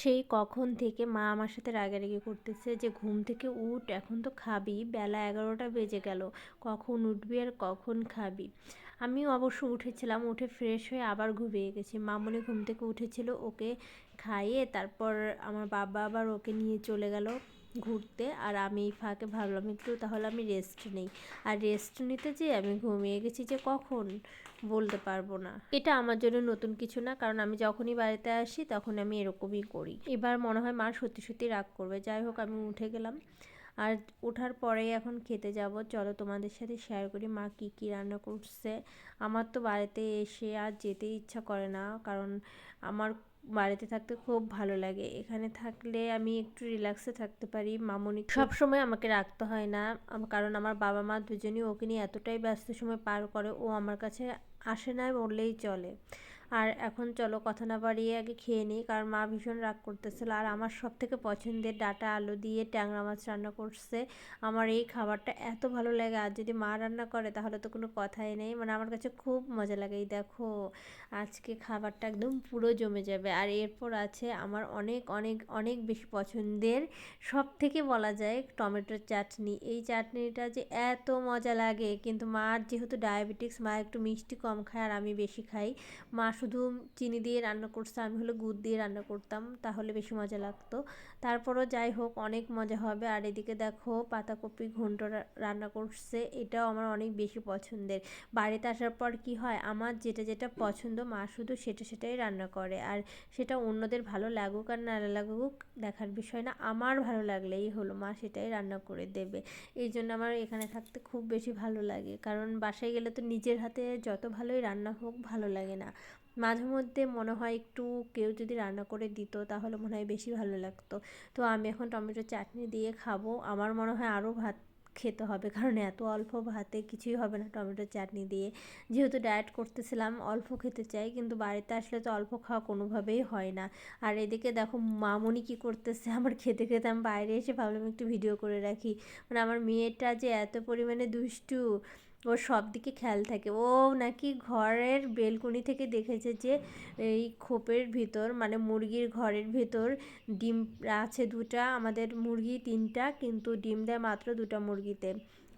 সেই কখন থেকে মা আমার সাথে রাগারাগি করতেছে যে, ঘুম থেকে উঠ, এখন তো খাবি, বেলা এগারোটা বেজে গেল, কখন উঠবি আর কখন খাবি? আমি অবশ্য উঠেছিলাম, উঠে ফ্রেশ হয়ে আবার ঘুমিয়ে গেছি। মামনি ঘুম থেকে উঠেছিল, ওকে খাইয়ে তারপর আমার বাবা আবার ওকে নিয়ে চলে গেল। ঘুরতে আর আমি ফাঁকে ভাবলাম একটু তাহলে আমি রেস্ট নেই। আর রেস্ট নিতে যেয়ে আমি ঘুমিয়ে গেছি যে কখন বলতে পারব না। এটা আমার জন্য নতুন কিছু না, কারণ আমি যখনই বাড়িতে আসি তখন আমি এরকমই করি। এবার মনে হয় মা সত্যি সত্যি রাগ করবে। যাই হোক, আমি উঠে গেলাম। আর ওঠার পরে এখন খেতে যাব। চলো তোমাদের সাথে শেয়ার করি মা কি কি রান্না করছে। আমার তো বাড়িতে এসে আর যেতে ইচ্ছা করে না, কারণ আমার বাড়িতে থাকতে খুব ভালো লাগে। এখানে থাকলে আমি একটু রিল্যাক্সে থাকতে পারি। মামনি সব সময় আমাকে রাখতে হয় না। কারণ আমার বাবা মা দুজনই ওকে নিয়ে এতটাই ব্যস্ত সময় পার করে, ও আমার কাছে আসে না বললেই চলে। আর এখন চলো কথা না বাড়িয়ে আগে খেয়ে নিই, কারণ মা ভীষণ রাগ করতেছিল। আর আমার সব থেকে পছন্দের ডাটা আলু দিয়ে ট্যাংরা মাছ রান্না করছে। আমার এই খাবারটা এত ভালো লাগে, আর যদি মা রান্না করে তাহলে তো কোনো কথাই নেই। মানে আমার কাছে খুব মজা লাগে, এই দেখো। আজকে খাবারটা একদম পুরো জমে যাবে। আর এরপর আছে আমার অনেক অনেক অনেক বেশি পছন্দের সব থেকে বলা যায় টমেটোর চাটনি। এই চাটনিটা যে এত মজা লাগে, কিন্তু মার যেহেতু ডায়াবেটিক্স, মা একটু মিষ্টি কম খায় আর আমি বেশি খাই। মা শুধু চিনি দিয়ে রান্না করছে, আমি হলো গুড় দিয়ে রান্না করতাম, তাহলে বেশি মজা লাগতো। তারপরও যাই হোক, অনেক মজা হবে। আর এদিকে দেখো, পাতাকপি ঘন্ট রান্না করছে, এটাও আমার অনেক বেশি পছন্দের। বাড়িতে আসার পর কি হয়, আমার যেটা যেটা পছন্দ, মা শুধু সেটা সেটাই রান্না করে। আর সেটা অন্যদের ভালো লাগুক আর না লাগুক, দেখার বিষয় না। আমার ভালো লাগলেই হলো, মা সেটাই রান্না করে দেবে। এই জন্য আমার এখানে থাকতে খুব বেশি ভালো লাগে। কারণ বাসায় গেলে তো নিজের হাতে যত ভালোই রান্না হোক, ভালো লাগে না। মাঝে মধ্যে মনে হয় একটু কেউ যদি রান্না করে দিত, তাহলে মনে হয় বেশি ভালো লাগতো। তো আমি এখন টমেটো চাটনি দিয়ে খাব। আমার মনে হয় আরও ভাত খেতে হবে, কারণ এত অল্প ভাতে কিছুই হবে না টমেটো চাটনি দিয়ে। যেহেতু ডায়েট করতেছিলাম, অল্প খেতে চাই, কিন্তু বাড়িতে আসলে তো অল্প খাওয়া কোনোভাবেই হয় না। আর এদিকে দেখো মামনি কি করতেছে, আমার খেতে খেতে আমি বাইরে এসে ভাবলাম একটু ভিডিও করে রাখি। মানে আমার মেয়েটা যে এত পরিমাণে দুষ্টু ওর সব দিকে খেয়াল থাকে। ও নাকি ঘরের বেলকুনি থেকে দেখেছে যে, এই খোপের ভিতর মানে মুরগির ঘরের ভিতর ডিম আছে দুটা, আমাদের মুরগি তিনটা, কিন্তু ডিম দেয় মাত্র দুটা মুরগিতে।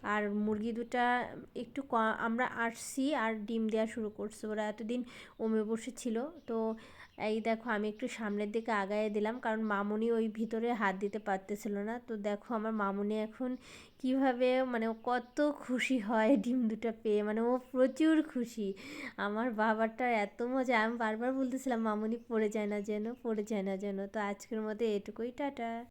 আর মুরগি দুটা একটু আমরা আসছি আর ডিম দেওয়া শুরু করছে। ওরা এতদিন ওমে বসেছিল। তো এই দেখো, আমি একটু সামনের দিকে আগায় দিলাম, কারণ মামুনি ওই ভিতরে হাত দিতে পারতেছিল না। তো দেখো, আমার মামুনি এখন কীভাবে মানে কত খুশি হয় ডিম দুটো পেয়ে। মানে ও প্রচুর খুশি। আমার বাবারটা এত মজা, আমি বারবার বলতেছিলাম, মামুনি পড়ে যায় না যেন, পড়ে যায় না যেন। তো আজকের মতো এটুকুই, টাটা।